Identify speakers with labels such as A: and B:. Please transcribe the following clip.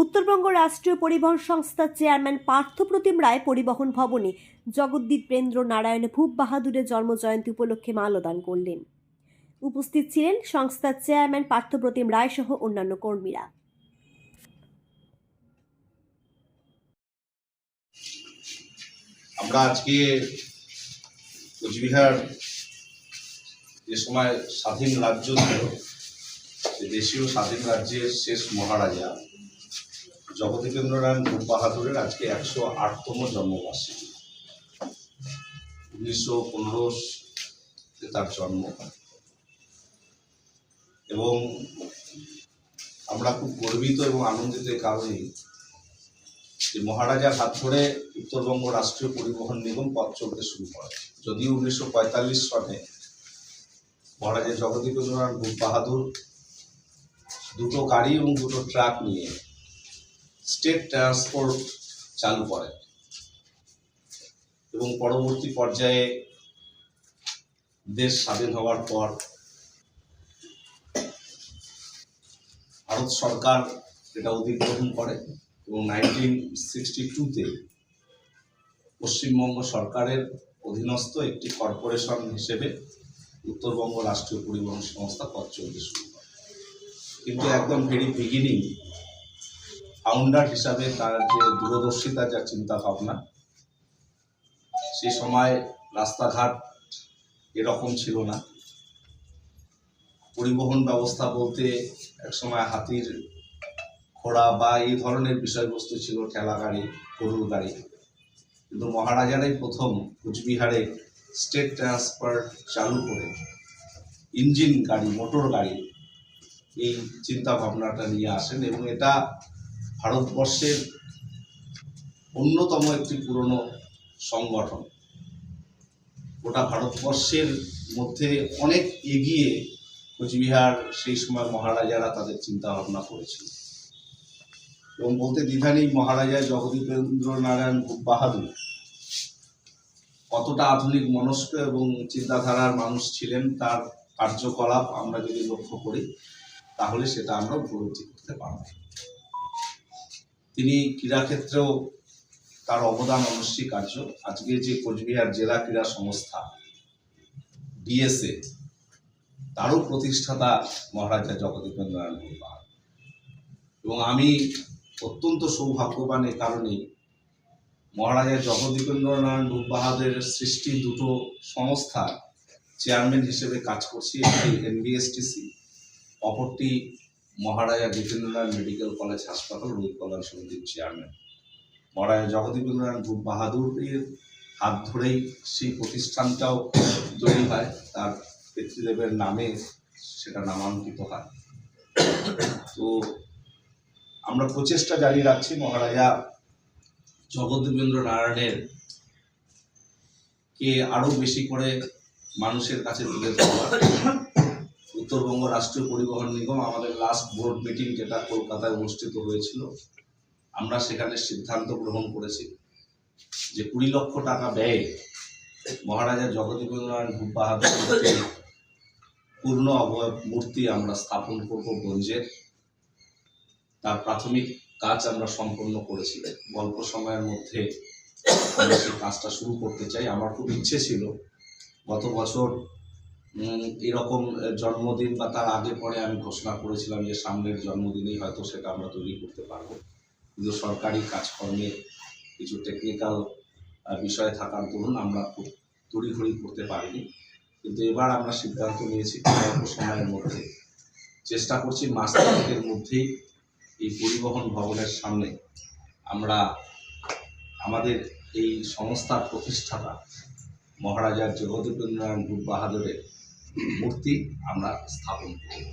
A: উত্তরবঙ্গ রাষ্ট্রীয় পরিবহন সংস্থার চেয়ারম্যান পার্থপ্রতিম রায় পরিবহন ভবনে জগদ্দীপেন্দ্র নারায়ণ ভূপ বাহাদুরের জন্মজয়ন্তী উপলক্ষে মালদান করলেন। উপস্থিত ছিলেন সংস্থার চেয়ারম্যান পার্থপ্রতিম রায় সহ অন্যান্য কর্মীরা।
B: আমরা আজকে কোচবিহার যে সময় স্বাধীন রাজ্য ছিল দেশীয় স্বাধীন রাজ্যের শেষ মহারাজা জগদীপেন্দ্র নারায়ণ ভূপ বাহাদুরের আজকে একশো আটতম জন্মবার্ষিকী। উনিশশো পনেরো তার জন্ম। এবং আমরা খুব গর্বিত এবং আনন্দিত এই কারণেই যে মহারাজার হাত ধরে উত্তরবঙ্গ রাষ্ট্রীয় পরিবহন নিগম পথ চলতে শুরু করে। যদিও উনিশশো পঁয়তাল্লিশ সনে মহারাজা জগদীপেন্দ্র নারায়ণ ভূপ বাহাদুর দুটো গাড়ি এবং দুটো ট্রাক নিয়ে স্টেট ট্রান্সপোর্ট চালু করেন এবং পরবর্তী পর্যায়ে দেশ স্বাধীন হওয়ার পর ভারত সরকার এটা অধিগ্রহণ করে এবং নাইনটিন সিক্সটি টুতে পশ্চিমবঙ্গ সরকারের অধীনস্থ একটি কর্পোরেশন হিসেবে উত্তরবঙ্গ রাষ্ট্রীয় পরিবহন সংস্থা পথ চলতে শুরু করে। কিন্তু একদম ভেরি বিগিনিং ফাউন্ডার হিসাবে তার যে দূরদর্শিতা, যা চিন্তা ভাবনা সে সময় রাস্তাঘাট এরকম ছিল না। পরিবহন ব্যবস্থা বলতে একসময় হাতির ঘোড়া বা এই ধরনের বিষয়বস্তু ছিল, ঠেলা গাড়ি, গরুর গাড়ি। কিন্তু মহারাজারাই প্রথম কুচবিহারে স্টেট ট্রান্সপোর্ট চালু করে ইঞ্জিন গাড়ি মোটর গাড়ি এই চিন্তা ভাবনাটা নিয়ে আসেন এবং এটা ভারতবর্ষের অন্যতম একটি পুরনো সংগঠন। গোটা ভারতবর্ষের মধ্যে অনেক এগিয়ে কোচবিহার, সেই সময় মহারাজারা তাদের চিন্তা ভাবনা করেছিল। এবং বলতে দ্বিধা মহারাজা জগদীপেন্দ্র নারায়ণ ভূপ বাহাদুর। কতটা আধুনিক মনস্ক এবং চিন্তাধারার মানুষ ছিলেন, তার কার্যকলাপ আমরা যদি লক্ষ্য করি তাহলে সেটা আমরা উপলব্ধি করতে পারব। তিনি ক্রীড়াক্ষেত্রেও তার অবদান অনস্বীকার্য। আজকে যে কোচবিহার জেলা ক্রীড়া সংস্থা, ডিএসএ, তারও প্রতিষ্ঠাতা মহারাজা জগদীপেন্দ্র নারায়ণ ভূপ এবং আমি অত্যন্ত সৌভাগ্যবান এ কারণেই মহারাজা জগদীপেন্দ্র নারায়ণ সৃষ্টি দুটো সংস্থা চেয়ারম্যান হিসেবে কাজ করছি, একটি এনবিএসটিসি অপরটি মহারাজা জিতেন্দ্র নারায়ণ মেডিকেল কলেজ হাসপাতাল, রোহিত কল্যাণ সমিতির চেয়ারম্যান। মহারাজা জগদীপেন্দ্র নারায়ণ ভূপ বাহাদুরের হাত ধরেই সেই প্রতিষ্ঠানটাও তৈরি হয়। তার পিতৃদেবের নামে সেটা নামাঙ্কিত হয়। তো আমরা প্রচেষ্টা জারি রাখছি মহারাজা জগদ্দীপেন্দ্র নারায়ণের কে আরও বেশি করে মানুষের কাছে তুলে ধরবার উত্তরবঙ্গ রাষ্ট্রীয় পরিবহন নিগম আমাদের লাস্ট বোর্ড মিটিং যেটা কলকাতায় অনুষ্ঠিত হয়েছিল, আমরা সেখানে সিদ্ধান্ত গ্রহণ করেছি যে কুড়ি লক্ষ টাকা ব্যয়ে মহারাজা জগদীপেন্দ্র নারায়ণ ভূপ বাহাদুর পূর্ণ অবয়ব মূর্তি আমরা স্থাপন করব গঞ্জের। তার প্রাথমিক কাজ আমরা সম্পন্ন করেছি। অল্প সময়ের মধ্যে কাজটা শুরু করতে চাই। আমার খুব ইচ্ছে ছিল গত বছর এরকম জন্মদিন বা তার আগে পরে আমি ঘোষণা করেছিলাম যে সামনের জন্মদিনেই হয়তো সেটা আমরা তৈরি করতে পারব। কিন্তু সরকারি কাজকর্মে কিছু টেকনিক্যাল বিষয় থাকার দরুন আমরা খুব তড়িঘড়ি করতে পারিনি। কিন্তু এবার আমরা সিদ্ধান্ত নিয়েছি অল্প সময়ের মধ্যে। চেষ্টা করছি মাস তারিখের মধ্যেই এই পরিবহন ভবনের সামনে আমরা আমাদের এই সংস্থার প্রতিষ্ঠাতা মহারাজা জগদীপেন্দ্র নারায়ণ বাহাদুরের মূর্তি আমরা স্থাপন করব।